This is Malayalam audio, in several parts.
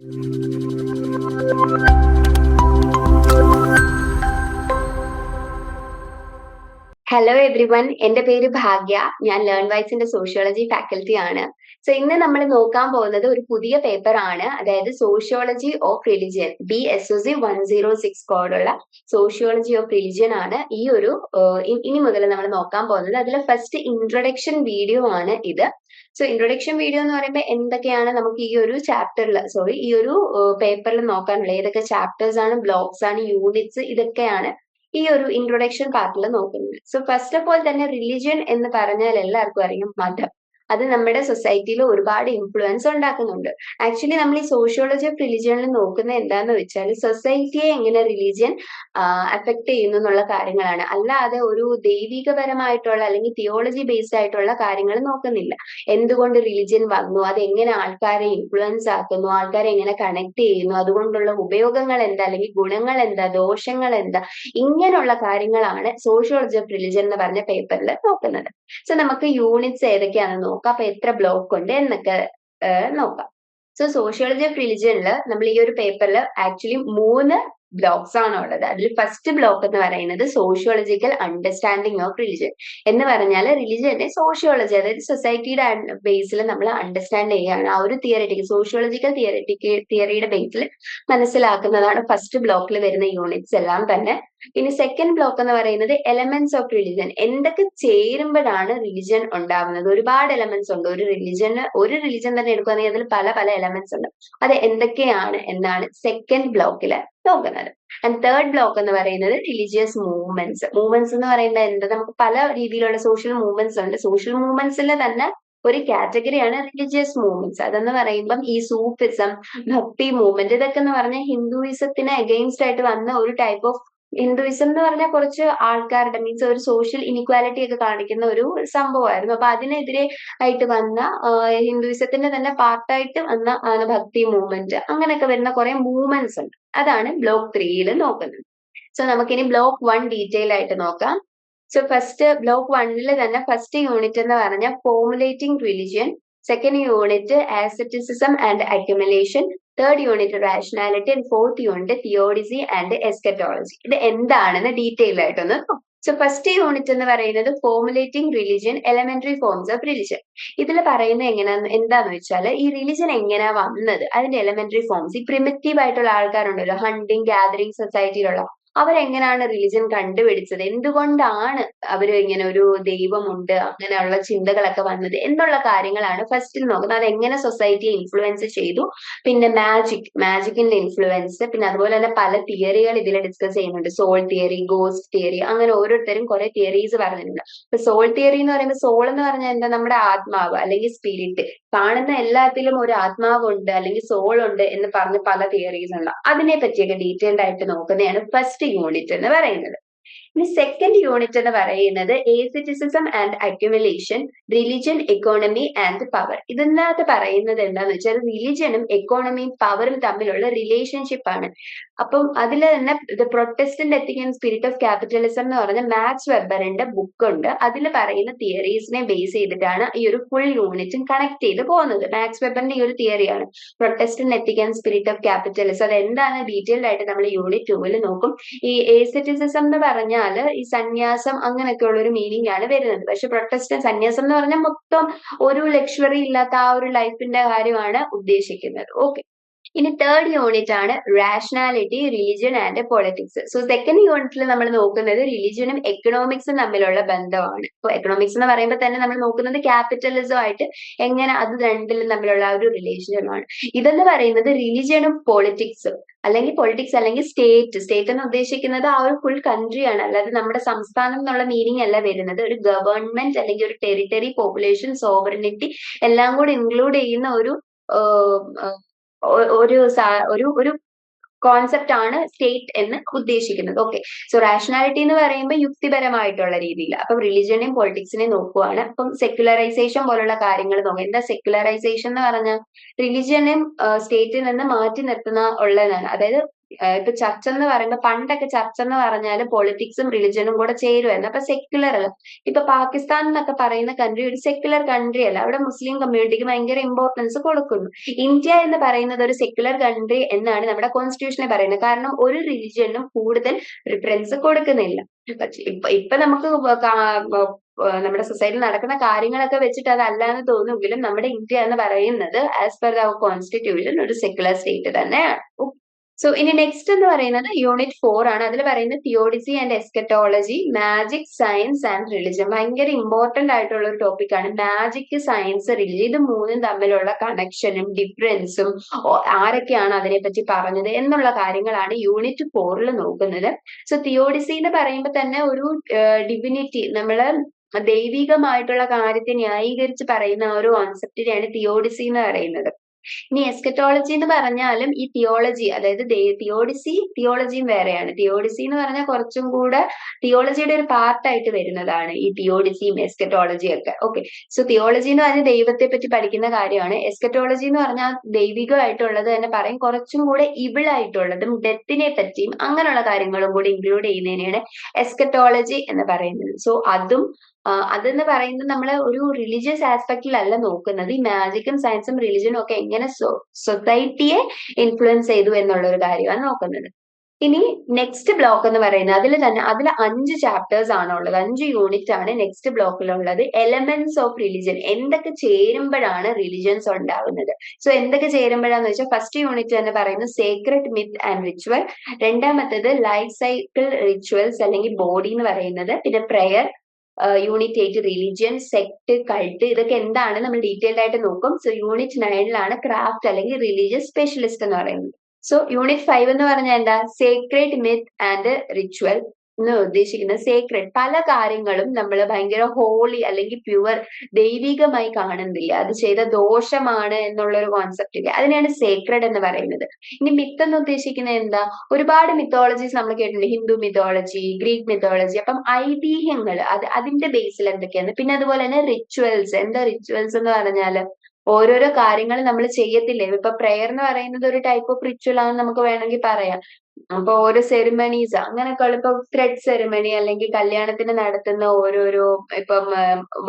Thank you. Hello everyone എന്റെ പേര് ഭാഗ്യ. ഞാൻ ലേൺ വൈസിന്റെ സോഷ്യോളജി ഫാക്കൽറ്റി ആണ്. സോ ഇന്ന് നമ്മൾ നോക്കാൻ പോകുന്നത് ഒരു പുതിയ പേപ്പർ ആണ്. അതായത് sociology of religion B S O C one zero six കോഡുള്ള സോഷ്യോളജി ഓഫ് റിലിജിയൻ ആണ് ഈ ഒരു ഇനി മുതൽ നമ്മൾ നോക്കാൻ പോകുന്നത്. അതിലെ ഫസ്റ്റ് ഇൻട്രൊഡക്ഷൻ വീഡിയോ ആണ് ഇത്. സോ ഇൻട്രൊഡക്ഷൻ വീഡിയോ എന്ന് പറയുമ്പോൾ എന്തൊക്കെയാണ് നമുക്ക് ഈ ഒരു ചാപ്റ്ററിൽ സോറി ഈ ഒരു പേപ്പറിൽ നോക്കാനുള്ളത്? ഏതൊക്കെ ചാപ്റ്റേഴ്സ് ആണ് ബ്ലോക്സ് ആണ് യൂണിറ്റ്സ് ഇതൊക്കെയാണ് ഈ ഒരു ഇൻട്രൊഡക്ഷൻ പാർട്ടിൽ നോക്കുന്നത്. സോ ഫസ്റ്റ് ഓഫ് ഓൾ തന്നെ റിലിജിയൻ എന്ന് പറഞ്ഞാൽ എല്ലാവർക്കും അറിയാം മതം. അത് നമ്മുടെ സൊസൈറ്റിയിൽ ഒരുപാട് ഇൻഫ്ലുവൻസ് ഉണ്ടാക്കുന്നുണ്ട്. ആക്ച്വലി നമ്മൾ ഈ സോഷ്യോളജി ഓഫ് റിലിജിയനിൽ നോക്കുന്നത് എന്താന്ന് വെച്ചാൽ സൊസൈറ്റിയെ എങ്ങനെ റിലിജിയൻ അഫക്ട് ചെയ്യുന്നു എന്നുള്ള കാര്യങ്ങളാണ്. അല്ലാതെ ഒരു ദൈവികപരമായിട്ടുള്ള അല്ലെങ്കിൽ തിയോളജി ബേസ്ഡ് ആയിട്ടുള്ള കാര്യങ്ങൾ നോക്കുന്നില്ല. എന്തുകൊണ്ട് റിലിജിയൻ വന്നു? അത് എങ്ങനെ ആൾക്കാരെ ഇൻഫ്ലുവൻസ് ആക്കുന്നു? ആൾക്കാരെ എങ്ങനെ കണക്ട് ചെയ്യുന്നു? അതുകൊണ്ടുള്ള ഉപയോഗങ്ങൾ എന്താ? അല്ലെങ്കിൽ ഗുണങ്ങൾ എന്താ? ദോഷങ്ങൾ എന്താ? ഇങ്ങനെയുള്ള കാര്യങ്ങളാണ് സോഷ്യോളജി ഓഫ് റിലിജിയൻ എന്ന് പറഞ്ഞ പേപ്പറിൽ നോക്കുന്നത്. സോ നമുക്ക് യൂണിറ്റ്സ് ഏതൊക്കെയാണെന്ന് നോക്കാം അപ്പൊ എത്ര ബ്ലോക്ക് ഉണ്ട് എന്നൊക്കെ നോക്കാം. സോ സോഷ്യോളജി ഓഫ് റിലിജനിൽ നമ്മൾ ഈ ഒരു പേപ്പറിൽ ആക്ച്വലി മൂന്ന് ബ്ലോക്സ് ആണ് ഉള്ളത്. അതിൽ ഫസ്റ്റ് ബ്ലോക്ക് എന്ന് പറയുന്നത് സോഷ്യോളജിക്കൽ അണ്ടർസ്റ്റാൻഡിങ് ഓഫ് റിലിജൻ എന്ന് പറഞ്ഞാൽ റിലിജനെ സോഷ്യോളജി അതായത് സൊസൈറ്റിയുടെ ബേസിൽ നമ്മൾ അണ്ടർസ്റ്റാൻഡ് ചെയ്യുകയാണ്. ആ ഒരു തിയററ്റിക്കൽ സോഷ്യോളജിക്കൽ തിയററ്റിക്കൽ തിയറിയുടെ ബേസിൽ മനസ്സിലാക്കുന്നതാണ് ഫസ്റ്റ് ബ്ലോക്കിൽ വരുന്ന യൂണിറ്റ്സ് എല്ലാം തന്നെ ഇനി സെക്കൻഡ് ബ്ലോക്ക് എന്ന് പറയുന്നത് എലമെന്റ്സ് ഓഫ് റിലിജൻ എന്തൊക്കെ ചേരുമ്പോഴാണ് റിലിജൻ ഉണ്ടാവുന്നത്? ഒരുപാട് എലമെന്റ്സ് ഉണ്ട്. ഒരു റിലിജന് ഒരു റിലിജൻ തന്നെ എടുക്കുകയാണെങ്കിൽ അതിൽ പല പല എലമെന്റ്സ് ഉണ്ട്. അത് എന്തൊക്കെയാണ് എന്നാണ് സെക്കൻഡ് ബ്ലോക്കിൽ നോക്കുന്നത്. ആൻഡ് തേർഡ് ബ്ലോക്ക് എന്ന് പറയുന്നത് റിലീജിയസ് മൂവ്മെന്റ്സ് മൂവ്മെന്റ്സ് എന്ന് പറയുന്നത് എന്താ? നമുക്ക് പല രീതിയിലുള്ള സോഷ്യൽ മൂവ്മെന്റ്സ് ഉണ്ട്. സോഷ്യൽ മൂവ്മെന്റ്സിൽ തന്നെ ഒരു കാറ്റഗറിയാണ് റിലീജിയസ് മൂവ്മെന്റ്സ് അതെന്ന് പറയുമ്പം ഈ സൂഫിസം ഭക്തി മൂവ്മെന്റ് ഇതൊക്കെ എന്ന് പറഞ്ഞാൽ ഹിന്ദുയിസത്തിന് അഗെയിൻസ്റ്റ് ആയിട്ട് വന്ന ഒരു ടൈപ്പ് ഓഫ് ഹിന്ദുയിസം എന്ന് പറഞ്ഞാൽ കുറച്ച് ആൾക്കാരുടെ മീൻസ് ഒരു സോഷ്യൽ ഇനിക്വാലിറ്റി ഒക്കെ കാണിക്കുന്ന ഒരു സംഭവമായിരുന്നു. അപ്പൊ അതിനെതിരെ ആയിട്ട് വന്ന ഹിന്ദുവിസത്തിന്റെ തന്നെ പാർട്ടായിട്ട് വന്ന ആണ് ഭക്തി മൂവ്മെന്റ് അങ്ങനെയൊക്കെ വരുന്ന കുറെ മൂവ്മെന്റ്സ് ഉണ്ട്. അതാണ് ബ്ലോക്ക് ത്രീയിൽ നോക്കുന്നത്. സോ നമുക്കിനി ബ്ലോക്ക് വൺ ഡീറ്റെയിൽ ആയിട്ട് നോക്കാം. സോ ഫസ്റ്റ് ബ്ലോക്ക് വണ്ണിൽ തന്നെ ഫസ്റ്റ് യൂണിറ്റ് എന്ന് പറഞ്ഞാൽ formulating religion second unit asceticism and accumulation third unit rationality and fourth unit theodicy and eschatology ഇത് എന്താണെന്ന് ഡീറ്റെയിൽ ആയിട്ടൊന്ന് സോ ഫസ്റ്റ് യൂണിറ്റ് എന്ന് പറയുന്നത് formulating religion elementary forms of religion ഇതിൽ പറയുന്നത് എങ്ങനെയാന്ന് എന്താന്ന് വെച്ചാൽ ഈ റിലിജൻ എങ്ങനെയാ വന്നത്? അതിന്റെ എലമെന്ററി ഫോംസ് ഈ പ്രിമിറ്റീവ് ആയിട്ടുള്ള ആൾക്കാരുണ്ടല്ലോ ഹണ്ടിങ് ഗാദറിംഗ് സൊസൈറ്റിയിലുള്ള അവരെങ്ങനെയാണ് റിലിജിയൻ കണ്ടുപിടിച്ചത്? എന്തുകൊണ്ടാണ് അവർ ഇങ്ങനെ ഒരു ദൈവമുണ്ട്? അങ്ങനെയുള്ള ചിന്തകളൊക്കെ വന്നത്? എന്നുള്ള കാര്യങ്ങളാണ് ഫസ്റ്റിൽ നോക്കുന്നത്. അത് എങ്ങനെ സൊസൈറ്റിയെ ഇൻഫ്ലുവൻസ് ചെയ്തു? പിന്നെ മാജിക് മാജിക്കിന്റെ ഇൻഫ്ലുവൻസ് പിന്നെ അതുപോലെ തന്നെ പല തിയറികൾ ഇതിൽ ഡിസ്കസ് ചെയ്യുന്നുണ്ട്. സോൾ തിയറി ഗോസ്റ്റ് തിയറി അങ്ങനെ ഓരോരുത്തരും കുറെ തിയറീസ് പറഞ്ഞിട്ടുണ്ട്. അപ്പൊ സോൾ തിയറി എന്ന് പറയുമ്പോൾ സോൾ എന്ന് പറഞ്ഞാൽ എന്താ? നമ്മുടെ ആത്മാവ് അല്ലെങ്കിൽ സ്പിരിറ്റ് കാണുന്ന എല്ലാത്തിലും ഒരു ആത്മാവുണ്ട് അല്ലെങ്കിൽ സോൾ ഉണ്ട് എന്ന് പറഞ്ഞ് പല തിയറീസ് ഉണ്ട് അതിനെ പറ്റിയൊക്കെ ഡീറ്റെയിൽഡ് ആയിട്ട് നോക്കുന്നതാണ് ഫസ്റ്റ് യൂണിറ്റ് എന്ന് പറയുന്നത്. ഇനി സെക്കൻഡ് യൂണിറ്റ് എന്ന് പറയുന്നത് asceticism and accumulation religion economy and power ഇതിനകത്ത് പറയുന്നത് എന്താന്ന് വെച്ചാൽ റിലിജനും എക്കോണമിയും പവറും തമ്മിലുള്ള റിലേഷൻഷിപ്പ് ആണ്. അപ്പം അതിൽ തന്നെ the Protestant ethic spirit of capitalism എന്ന് പറഞ്ഞ മാക്സ് വെബറിന്റെ ബുക്ക് ഉണ്ട്. അതിൽ പറയുന്ന തിയറീസിനെ ബേസ് ചെയ്തിട്ടാണ് ഈ ഒരു ഫുൾ യൂണിറ്റും കണക്ട് ചെയ്ത് പോകുന്നത്. മാക്സ് വെബറിന്റെ ഈ ഒരു തിയറിയാണ് Protestant ethic spirit of capitalism അത് എന്താണ് ഡീറ്റെയിൽഡ് ആയിട്ട് നമ്മൾ യൂണിറ്റ് ടൂവിൽ നോക്കും. ഈ ഏസറ്റിസിസം എന്ന് പറഞ്ഞാൽ ഈ സന്യാസം അങ്ങനെയൊക്കെ ഉള്ള ഒരു മീനിങ് ആണ് വരുന്നത്. പക്ഷെ പ്രൊട്ടസ്റ്റ് സന്യാസം എന്ന് പറഞ്ഞാൽ മൊത്തം ഒരു ലക്ഷറി ഇല്ലാത്ത ആ ഒരു ലൈഫിന്റെ കാര്യമാണ് ഉദ്ദേശിക്കുന്നത്. ഓക്കെ ഇനി തേർഡ് യൂണിറ്റ് ആണ് rationality religion and politics so second യൂണിറ്റിൽ നമ്മൾ നോക്കുന്നത് റിലിജിയനും എക്കണോമിക്സും തമ്മിലുള്ള ബന്ധമാണ്. ഇപ്പൊ എക്കണോമിക്സ് എന്ന് പറയുമ്പോൾ തന്നെ നമ്മൾ നോക്കുന്നത് ക്യാപിറ്റലിസം ആയിട്ട് എങ്ങനെ അത് രണ്ടിലും തമ്മിലുള്ള ഒരു റിലേഷനുമാണ് ഇതെന്ന് പറയുന്നത് റിലിജിയനും പൊളിറ്റിക്സും അല്ലെങ്കിൽ പൊളിറ്റിക്സ് അല്ലെങ്കിൽ സ്റ്റേറ്റ് സ്റ്റേറ്റ് എന്ന് ഉദ്ദേശിക്കുന്നത് ആ ഒരു ഫുൾ കൺട്രിയാണ് അല്ലാതെ നമ്മുടെ സംസ്ഥാനം എന്നുള്ള മീനിങ് അല്ല വരുന്നത്. ഒരു ഗവൺമെന്റ് അല്ലെങ്കിൽ ഒരു ടെറിട്ടറി പോപ്പുലേഷൻ സോവറിനിറ്റി എല്ലാം കൂടി ഇൻക്ലൂഡ് ചെയ്യുന്ന ഒരു ഒരു ഒരു ഒരു കോൺസെപ്റ്റ് ആണ് സ്റ്റേറ്റ് എന്ന് ഉദ്ദേശിക്കുന്നത്. ഓക്കെ സോ റാഷണാലിറ്റി എന്ന് പറയുമ്പോൾ യുക്തിപരമായിട്ടുള്ള രീതിയിൽ. അപ്പം റിലിജനെയും പൊളിറ്റിക്സിനെയും നോക്കുവാണ്. അപ്പം സെക്യുലറൈസേഷൻ പോലുള്ള കാര്യങ്ങൾ നോക്കുക. എന്താ സെക്യുലറൈസേഷൻ എന്ന് പറഞ്ഞാൽ? റിലിജിയനെയും സ്റ്റേറ്റിൽ നിന്ന് മാറ്റി നിർത്തുന്ന ഉള്ളതാണ്. അതായത് ഇപ്പൊ ചർച്ച എന്ന് പറയുമ്പോൾ പണ്ടൊക്കെ ചർച്ച എന്ന് പറഞ്ഞാൽ പൊളിറ്റിക്സും റിലിജനും കൂടെ ചേരുമായിരുന്നു അപ്പൊ സെക്യുലർ അല്ല. ഇപ്പൊ പാകിസ്ഥാൻ എന്നൊക്കെ പറയുന്ന കൺട്രി ഒരു സെക്യുലർ കൺട്രി അല്ല. അവിടെ മുസ്ലിം കമ്മ്യൂണിറ്റിക്ക് ഭയങ്കര ഇമ്പോർട്ടൻസ് കൊടുക്കുന്നു. ഇന്ത്യ എന്ന് പറയുന്നത് ഒരു സെക്യുലർ കൺട്രി എന്നാണ് നമ്മുടെ കോൺസ്റ്റിറ്റ്യൂഷനെ പറയുന്നത്. കാരണം ഒരു റിലിജനും കൂടുതൽ പ്രിഫറൻസ് കൊടുക്കുന്നില്ല. ഇപ്പൊ ഇപ്പൊ നമുക്ക് നമ്മുടെ സൊസൈറ്റിയിൽ നടക്കുന്ന കാര്യങ്ങളൊക്കെ വെച്ചിട്ട് അതല്ല എന്ന് തോന്നുമെങ്കിലും നമ്മുടെ ഇന്ത്യ എന്ന് പറയുന്നത് ആസ് പെർ അവർ കോൺസ്റ്റിറ്റ്യൂഷൻ ഒരു സെക്യുലർ സ്റ്റേറ്റ് തന്നെയാണ്. സോ ഇനി നെക്സ്റ്റ് എന്ന് പറയുന്നത് യൂണിറ്റ് ഫോർ ആണ്. അതിൽ പറയുന്നത് theodicy and eschatology magic science and religion ഭയങ്കര ഇമ്പോർട്ടന്റ് ആയിട്ടുള്ള ഒരു ടോപ്പിക് ആണ്. മാജിക് സയൻസ് റിലിജൻ ഇത് മൂന്നും തമ്മിലുള്ള കണക്ഷനും ഡിഫറൻസും ആരൊക്കെയാണ് അതിനെപ്പറ്റി പറഞ്ഞത് എന്നുള്ള കാര്യങ്ങളാണ് യൂണിറ്റ് ഫോറിൽ നോക്കുന്നത്. സോ തിയോഡിസി എന്ന് പറയുമ്പോൾ തന്നെ ഒരു ഡിവിനിറ്റി നമ്മൾ ദൈവികമായിട്ടുള്ള കാര്യത്തെ ന്യായീകരിച്ച് പറയുന്ന ഒരു കോൺസെപ്റ്റിനെയാണ് തിയോഡിസി എന്ന് പറയുന്നത്. ഇനി എസ്കറ്റോളജി എന്ന് പറഞ്ഞാലും ഈ തിയോളജി അതായത് തിയോഡിസി തിയോളജിയും വേറെയാണ്. തിയോഡിസി എന്ന് പറഞ്ഞാൽ കുറച്ചും കൂടെ തിയോളജിയുടെ ഒരു പാർട്ടായിട്ട് വരുന്നതാണ് ഈ തിയോഡിസിയും എസ്കറ്റോളജിയും ഒക്കെ. ഓക്കെ സോ തിയോളജി എന്ന് പറഞ്ഞാൽ ദൈവത്തെ പറ്റി പഠിക്കുന്ന കാര്യമാണ്. എസ്കറ്റോളജി എന്ന് പറഞ്ഞാൽ ദൈവികമായിട്ടുള്ളത് തന്നെ പറയും. കുറച്ചും കൂടെ ഇവിളായിട്ടുള്ളതും ഡെത്തിനെ പറ്റിയും അങ്ങനെയുള്ള കാര്യങ്ങളും കൂടി ഇൻക്ലൂഡ് ചെയ്യുന്നതിനെയാണ് എസ്കറ്റോളജി എന്ന് പറയുന്നത്. സോ അതും അതെന്ന് പറയുന്നത് നമ്മൾ ഒരു റിലീജിയസ് ആസ്പെക്റ്റിലല്ല നോക്കുന്നത്. ഈ മാജിക്കും സയൻസും റിലിജനും ഒക്കെ എങ്ങനെ സൊസൈറ്റിയെ ഇൻഫ്ലുവൻസ് ചെയ്തു എന്നുള്ള ഒരു കാര്യമാണ് നോക്കുന്നത്. ഇനി നെക്സ്റ്റ് ബ്ലോക്ക് എന്ന് പറയുന്നത് അതിൽ തന്നെ അതിൽ അഞ്ച് ചാപ്റ്റേഴ്സ് ആണ് ഉള്ളത് അഞ്ച് യൂണിറ്റ് ആണ് നെക്സ്റ്റ് ബ്ലോക്കിലുള്ളത് എലമെന്റ്സ് ഓഫ് റിലിജൻ എന്തൊക്കെ ചേരുമ്പോഴാണ് റിലിജൻസ് ഉണ്ടാകുന്നത് സോ എന്തൊക്കെ ചേരുമ്പോഴാന്ന് വെച്ചാൽ ഫസ്റ്റ് യൂണിറ്റ് തന്നെ പറയുന്നത് സേക്രഡ് മിത്ത് ആൻഡ് റിച്വൽ രണ്ടാമത്തേത് ലൈഫ് സൈക്കിൾ റിച്വൽസ് അല്ലെങ്കിൽ ബോഡി എന്ന് പറയുന്നത്. പിന്നെ prayer unit eight religion sect cult ഇതൊക്കെ എന്താണ് നമ്മൾ ഡീറ്റെയിൽഡ് ആയിട്ട് നോക്കും. സോ യൂണിറ്റ് നയനിലാണ് ക്രാഫ്റ്റ് അല്ലെങ്കിൽ റിലീജിയസ് സ്പെഷ്യലിസ്റ്റ് എന്ന് പറയുന്നത്. സോ യൂണിറ്റ് ഫൈവ് എന്ന് പറഞ്ഞാൽ എന്താ? സേക്രഡ് മിത്ത് ആൻഡ് റിച്വൽ എന്ന് ഉദ്ദേശിക്കുന്നത് സേക്രഡ് പല കാര്യങ്ങളും നമ്മൾ ഭയങ്കര ഹോളി അല്ലെങ്കിൽ പ്യുവർ ദൈവികമായി കാണുന്നില്ല. അത് ചെയ്ത ദോഷമാണ് എന്നുള്ള ഒരു കോൺസെപ്റ്റ് ഇല്ല? അതിനെയാണ് സേക്രഡ് എന്ന് പറയുന്നത്. ഇനി മിത്ത് എന്ന് ഉദ്ദേശിക്കുന്നത് എന്താ? ഒരുപാട് മിത്തോളജീസ് നമ്മൾ കേട്ടിട്ടുണ്ട്. ഹിന്ദു മിത്തോളജി ഗ്രീക്ക് മിത്തോളജി അപ്പം ഐതിഹ്യങ്ങൾ അത് അതിന്റെ ബേസിൽ എന്തൊക്കെയാണ്? പിന്നെ അതുപോലെ തന്നെ റിച്വൽസ് എന്താ റിച്വൽസ് എന്ന് പറഞ്ഞാൽ ഓരോരോ കാര്യങ്ങൾ നമ്മൾ ചെയ്യത്തില്ലേ? ഇപ്പൊ പ്രെയർ എന്ന് പറയുന്നത് ഒരു ടൈപ്പ് ഓഫ് റിച്വൽ ആണെന്ന് നമുക്ക് വേണമെങ്കിൽ പറയാം. അപ്പൊ ഓരോ സെറിമണീസ് അങ്ങനെയൊക്കെ ഇപ്പൊ ത്രെഡ് സെറിമണി അല്ലെങ്കിൽ കല്യാണത്തിന് നടത്തുന്ന ഓരോരോ ഇപ്പം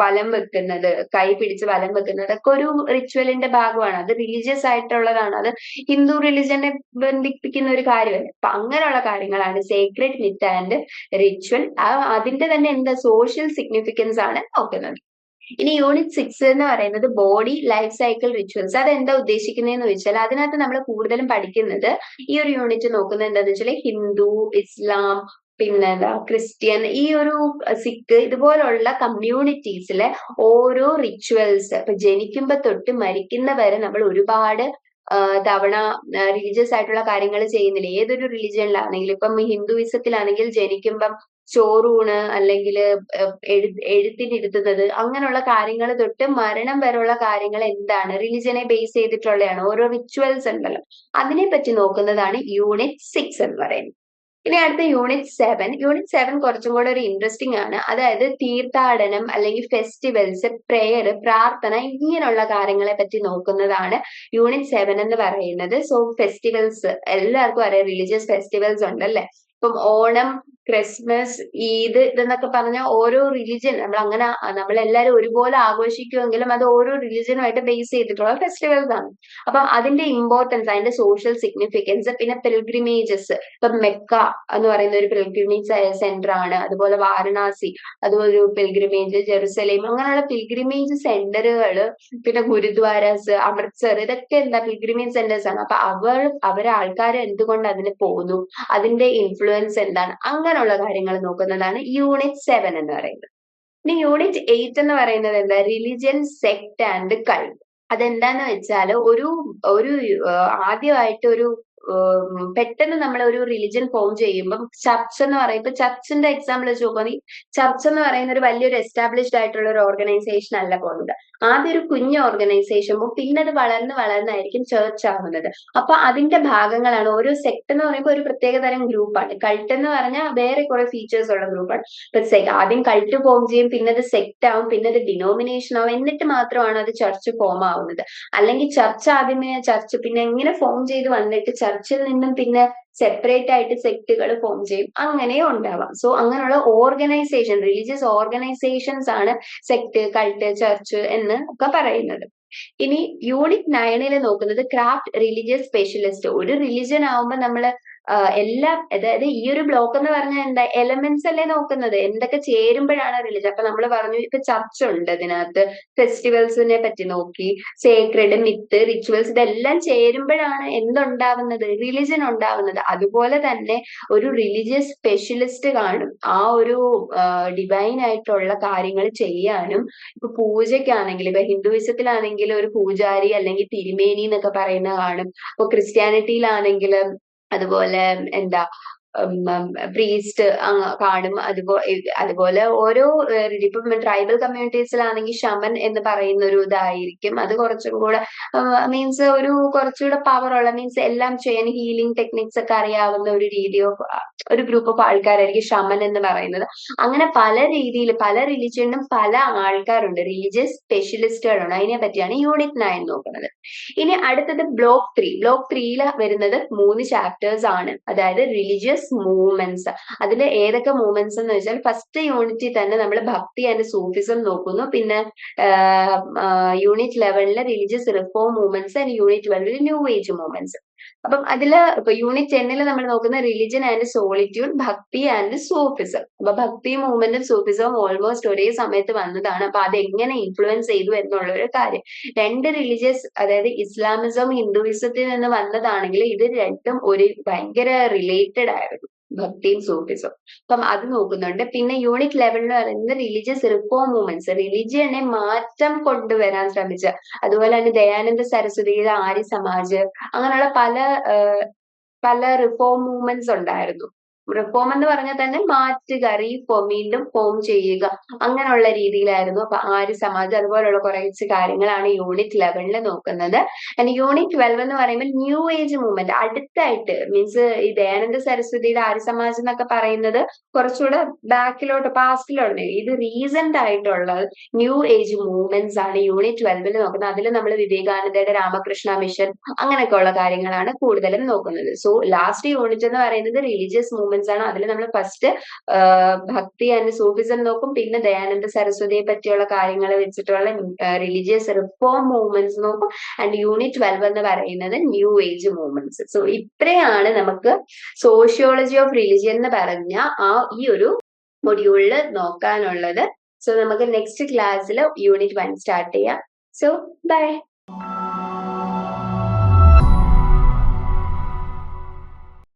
വലം വെക്കുന്നത് കൈ പിടിച്ച് വലം വെക്കുന്നത് ഒക്കെ ഒരു റിച്വലിന്റെ ഭാഗമാണ്. അത് റിലീജിയസ് ആയിട്ടുള്ളതാണ്. അത് ഹിന്ദു റിലിജനെ ബന്ധിപ്പിക്കുന്ന ഒരു കാര്യമല്ല. അപ്പൊ അങ്ങനെയുള്ള കാര്യങ്ങളാണ് സേക്രഡ് മിത്ത് ആൻഡ് റിച്വൽ അതിന്റെ തന്നെ എന്താ സോഷ്യൽ സിഗ്നിഫിക്കൻസ് ആണ് നോക്കുന്നത്. ഇനി യൂണിറ്റ് സിക്സ് എന്ന് പറയുന്നത് ബോഡി ലൈഫ് സൈക്കിൾ റിച്വൽസ് അത് എന്താ ഉദ്ദേശിക്കുന്നതെന്ന് വെച്ചാൽ അതിനകത്ത് നമ്മൾ കൂടുതലും പഠിക്കുന്നത് ഈ ഒരു യൂണിറ്റ് നോക്കുന്നത് എന്താന്ന് വെച്ചാൽ ഹിന്ദു ഇസ്ലാം പിന്നെ എന്താ ക്രിസ്ത്യൻ ഈ ഒരു സിഖ് ഇതുപോലുള്ള കമ്മ്യൂണിറ്റീസിലെ ഓരോ റിച്വൽസ് ഇപ്പൊ ജനിക്കുമ്പോ തൊട്ട് മരിക്കുന്ന വരെ നമ്മൾ ഒരുപാട് തവണ റിലീജിയസ് ആയിട്ടുള്ള കാര്യങ്ങൾ ചെയ്യുന്നില്ല? ഏതൊരു റിലീജിയനിലാണെങ്കിലും ഇപ്പം ഹിന്ദുയിസത്തിലാണെങ്കിൽ ജനിക്കുമ്പം ചോറൂണ് അല്ലെങ്കിൽ എഴു എഴുത്തിനിരുത്തുന്നത് അങ്ങനെയുള്ള കാര്യങ്ങൾ തൊട്ട് മരണം വരെയുള്ള കാര്യങ്ങൾ എന്താണ്? റിലിജനെ ബേസ് ചെയ്തിട്ടുള്ളതാണ് ഓരോ റിച്വൽസ് ഉണ്ടല്ലോ. അതിനെ പറ്റി നോക്കുന്നതാണ് യൂണിറ്റ് സിക്സ് എന്ന് പറയുന്നത്. ഇനി അടുത്ത യൂണിറ്റ് സെവൻ യൂണിറ്റ് സെവൻ കുറച്ചും കൂടെ ഒരു ഇൻട്രസ്റ്റിംഗ് ആണ്. അതായത് തീർത്ഥാടനം അല്ലെങ്കിൽ ഫെസ്റ്റിവൽസ് പ്രെയർ പ്രാർത്ഥന ഇങ്ങനെയുള്ള കാര്യങ്ങളെ പറ്റി നോക്കുന്നതാണ് യൂണിറ്റ് സെവൻ എന്ന് പറയുന്നത്. സോ ഫെസ്റ്റിവൽസ് എല്ലാവർക്കും അറിയാം റിലീജിയസ് ഫെസ്റ്റിവൽസ് ഉണ്ടല്ലേ? ഇപ്പം ഓണം ക്രിസ്മസ് ഈദ് ഇതെന്നൊക്കെ പറഞ്ഞ ഓരോ റിലിജ്യൻ നമ്മൾ അങ്ങനെ നമ്മളെല്ലാരും ഒരുപോലെ ആഘോഷിക്കുമെങ്കിലും അത് ഓരോ റിലിജ്യനുമായിട്ട് ബേസ് ചെയ്തിട്ടുള്ള ഫെസ്റ്റിവൽസ് ആണ് അപ്പം അതിന്റെ ഇമ്പോർട്ടൻസ് അതിന്റെ സോഷ്യൽ സിഗ്നിഫിക്കൻസ് പിന്നെ പിൽഗ്രിമേജസ് ഇപ്പൊ മെക്ക എന്ന് പറയുന്ന ഒരു പിൽഗ്രിമേജ് സെന്റർ ആണ്. അതുപോലെ വാരണാസി അതുപോലെ ഒരു പിൽഗ്രിമേജ് ജെറുസലേം അങ്ങനെയുള്ള പിൽഗ്രിമേജ് സെന്ററുകൾ പിന്നെ ഗുരുദ്വാരാസ് അമൃത്സർ ഇതൊക്കെ എന്താ പിൽഗ്രിമേജ് സെന്റേഴ്സ് ആണ്. അപ്പൊ അവർ അവരെ ആൾക്കാർ എന്തുകൊണ്ട് അതിന് പോകുന്നു അതിന്റെ ഇൻഫ്ലുവൻസ് എന്താണ്? അങ്ങനെയുള്ള കാര്യങ്ങൾ നോക്കുന്നതാണ് യൂണിറ്റ് സെവൻ എന്ന് പറയുന്നത്. ഇനി യൂണിറ്റ് എയ്റ്റ് എന്ന് പറയുന്നത് എന്താ? റിലിജിയൻ സെക്ട് ആൻഡ് കൾട്ട് അതെന്താന്ന് വെച്ചാൽ ഒരു ഒരു ആദ്യമായിട്ട് ഒരു പെട്ടെന്ന് നമ്മൾ ഒരു റിലിജൻ ഫോം ചെയ്യുമ്പോൾ ചർച്ച് എന്ന് പറയുമ്പോൾ ചർച്ചിന്റെ എക്സാമ്പിൾ വെച്ച് നോക്കുകയാണെങ്കിൽ ചർച്ച് എന്ന് പറയുന്ന ഒരു വലിയൊരു എസ്റ്റാബ്ലിഷ്ഡ് ആയിട്ടുള്ള ഒരു ഓർഗനൈസേഷൻ അല്ല പോകുന്നത്. ആദ്യം ഒരു കുഞ്ഞു ഓർഗനൈസേഷനും പിന്നെ അത് വളർന്ന് വളർന്നായിരിക്കും ചേർച്ച് ആവുന്നത്. അപ്പൊ അതിന്റെ ഭാഗങ്ങളാണ്. ഓരോ സെക്ട് എന്ന് പറയുമ്പോൾ ഒരു പ്രത്യേക തരം ഗ്രൂപ്പാണ് കൾട്ട് എന്ന് പറഞ്ഞാൽ വേറെ കുറെ ഫീച്ചേഴ്സ് ഉള്ള ഗ്രൂപ്പാണ് ആദ്യം കൾട്ട് ഫോം ചെയ്യും പിന്നെ അത് സെക്ട് ആവും പിന്നെ അത് ഡിനോമിനേഷൻ ആവും. എന്നിട്ട് മാത്രമാണ് അത് ചർച്ച് ഫോം ആവുന്നത്. അല്ലെങ്കിൽ ചർച്ച് ആദ്യമേ ചർച്ച് പിന്നെ എങ്ങനെ ഫോം ചെയ്ത് വന്നിട്ട് ചർച്ചിൽ നിന്നും പിന്നെ സെപ്പറേറ്റ് ആയിട്ട് സെക്റ്റുകൾ ഫോം ചെയ്യും. അങ്ങനെ ഉണ്ടാവാം. സോ അങ്ങനെയുള്ള ഓർഗനൈസേഷൻ റിലീജിയസ് ഓർഗനൈസേഷൻസ് ആണ് സെക്ട് കൾട്ട് ചർച്ച് എന്ന് ഒക്കെ പറയുന്നത്. ഇനി യൂണിറ്റ് നയനിൽ നോക്കുന്നത് ക്രാഫ്റ്റ് റിലീജിയസ് സ്പെഷ്യലിസ്റ്റ് ഒരു റിലീജിയൻ ആവുമ്പോൾ നമ്മൾ എല്ലാം അതായത് ഈ ഒരു ബ്ലോക്ക് എന്ന് പറഞ്ഞാൽ എന്താ എലമെന്റ്സ് അല്ലേ നോക്കുന്നത്. എന്തൊക്കെ ചേരുമ്പോഴാണ് റിലീജിയൻ അപ്പൊ നമ്മൾ പറഞ്ഞു ഇപ്പൊ ചർച്ച ഉണ്ട് ഇതിനകത്ത് ഫെസ്റ്റിവൽസിനെ പറ്റി നോക്കി സേക്രഡ് മിത്ത് റിച്വൽസ് ഇതെല്ലാം ചേരുമ്പോഴാണ് എന്തുണ്ടാവുന്നത്? റിലിജൻ ഉണ്ടാവുന്നത്. അതുപോലെ തന്നെ ഒരു റിലീജിയസ് സ്പെഷ്യലിസ്റ്റ് കാണും. ആ ഒരു ഡിവൈൻ ആയിട്ടുള്ള കാര്യങ്ങൾ ചെയ്യാനും ഇപ്പൊ പൂജയ്ക്കാണെങ്കിൽ ഇപ്പൊ ഹിന്ദുയിസത്തിലാണെങ്കിൽ ഒരു പൂജാരി അല്ലെങ്കിൽ തിരുമേനി എന്നൊക്കെ പറയുന്ന കാണും. ഇപ്പൊ ക്രിസ്ത്യാനിറ്റിയിലാണെങ്കിൽ അതുപോലെ എന്താ പ്രീസ്റ്റ് കാണും അതുപോലെ അതുപോലെ ഓരോ ഇപ്പം ട്രൈബൽ കമ്മ്യൂണിറ്റീസിലാണെങ്കിൽ ഷമൻ എന്ന് പറയുന്ന ഒരു ഇതായിരിക്കും. അത് കുറച്ചും കൂടെ മീൻസ് ഒരു കുറച്ചുകൂടെ പവർ ഉള്ള മീൻസ് എല്ലാം ചെയ്യാൻ ഹീലിംഗ് ടെക്നിക്സ് ഒക്കെ അറിയാവുന്ന ഒരു രീതി ഓഫ് ഒരു ഗ്രൂപ്പ് ഓഫ് ആൾക്കാരായിരിക്കും ഷമൻ എന്ന് പറയുന്നത്. അങ്ങനെ പല രീതിയിൽ പല റിലീജിയനും പല ആൾക്കാരുണ്ട്. റിലീജിയസ് സ്പെഷ്യലിസ്റ്റുകളുണ്ട് അതിനെ പറ്റിയാണ് യൂണിറ്റ് നയൻ നോക്കുന്നത്. ഇനി അടുത്തത് ബ്ലോക്ക് ത്രീ ബ്ലോക്ക് ത്രീയിൽ വരുന്നത് മൂന്ന് ചാപ്റ്റേഴ്സ് ആണ്. അതായത് റിലീജിയസ് മൂവ്മെന്റ്സ് അതിൽ ഏതൊക്കെ മൂവ്മെന്റ്സ് എന്ന് വെച്ചാൽ ഫസ്റ്റ് യൂണിറ്റിൽ തന്നെ നമ്മൾ ഭക്തി ആൻഡ് സൂഫിസം നോക്കുന്നു. പിന്നെ unit ലെവലിലെ religious reform movements and unit ട്വൽവിൽ new age movements അപ്പം അതിൽ ഇപ്പൊ യൂണിറ്റ് ടെന്നിൽ നമ്മൾ നോക്കുന്ന religion and solitude bhakti and Sufism അപ്പൊ ഭക്തി മൂവ്മെന്റും സൂഫിസവും ഓൾമോസ്റ്റ് ഒരേ സമയത്ത് വന്നതാണ്. അപ്പൊ അത് എങ്ങനെ ഇൻഫ്ലുവൻസ് ചെയ്തു എന്നുള്ള ഒരു കാര്യം. രണ്ട് റിലീജിയസ് അതായത് ഇസ്ലാമിസം ഹിന്ദുവിസത്തിൽ നിന്ന് വന്നതാണെങ്കിൽ ഇത് രണ്ടും ഒരു ഭയങ്കര റിലേറ്റഡ് ആയിരുന്നു. ഭക്തിയും സൂഫിസും. അപ്പം അത് നോക്കുന്നുണ്ട്. പിന്നെ യൂണിറ്റ് ലെവലിൽ പറയുന്നത് റിലീജിയസ് റിഫോം മൂവ്മെന്റ്സ് റിലീജിയനെ മാറ്റം കൊണ്ടുവരാൻ ശ്രമിച്ച അതുപോലെ തന്നെ ദയാനന്ദ സരസ്വതിയുടെ ആര്യ സമാജ് അങ്ങനെയുള്ള പല പല റിഫോം മൂവ്മെന്റ്സ് ഉണ്ടായിരുന്നു. റിഫോം എന്ന് പറഞ്ഞാൽ തന്നെ മാറ്റുക റീഫോം വീണ്ടും ഫോം ചെയ്യുക. അങ്ങനെയുള്ള രീതിയിലായിരുന്നു അപ്പൊ ആര്യ സമാജ് അതുപോലെയുള്ള കുറച്ച് കാര്യങ്ങളാണ് യൂണിറ്റ് ലെവലിൽ നോക്കുന്നത്. ആൻഡ് യൂണിറ്റ് ട്വൽവ് എന്ന് പറയുമ്പോൾ ന്യൂ ഏജ് മൂവ്മെന്റ് അടുത്തായിട്ട് മീൻസ് ഈ ദയാനന്ദ സരസ്വതിയുടെ ആര്യ സമാജം എന്നൊക്കെ പറയുന്നത് കുറച്ചുകൂടെ ബാക്കിലോട്ട് പാസ്റ്റിലോട്ട് ഇത് റീസെന്റ് ആയിട്ടുള്ള ന്യൂ ഏജ് മൂവ്മെന്റ്സ് ആണ് യൂണിറ്റ് ട്വൽവിൽ നോക്കുന്നത്. അതിൽ നമ്മൾ വിവേകാനന്ദയുടെ രാമകൃഷ്ണ മിഷൻ അങ്ങനെയൊക്കെയുള്ള കാര്യങ്ങളാണ് കൂടുതലും നോക്കുന്നത്. സോ ലാസ്റ്റ് യൂണിറ്റ് എന്ന് പറയുന്നത് റിലീജിയസ് മൂവ്മെന്റ് മൂവ്മെന്റ്സ് ആണ്. അതിൽ നമ്മൾ ഫസ്റ്റ് ഭക്തി ആൻഡ് സൂഫിസം നോക്കും. പിന്നെ ദയാനന്ദ സരസ്വതിയെ പറ്റിയുള്ള കാര്യങ്ങൾ വെച്ചിട്ടുള്ള റിലീജിയസ് റിഫോം മൂവ്മെന്റ്സ് നോക്കും. ആൻഡ് യൂണിറ്റ് ട്വൽവ് എന്ന് പറയുന്നത് ന്യൂ ഏജ് മൂവ്മെന്റ്സ് സോ ഇത്രയാണ് നമുക്ക് സോഷ്യോളജി ഓഫ് റിലിജിയൻ എന്ന് പറഞ്ഞ ആ ഈ ഒരു മൊഡ്യൂളിൽ നോക്കാനുള്ളത്. സോ നമുക്ക് നെക്സ്റ്റ് ക്ലാസ്സിൽ യൂണിറ്റ് വൺ സ്റ്റാർട്ട് ചെയ്യാം. So bye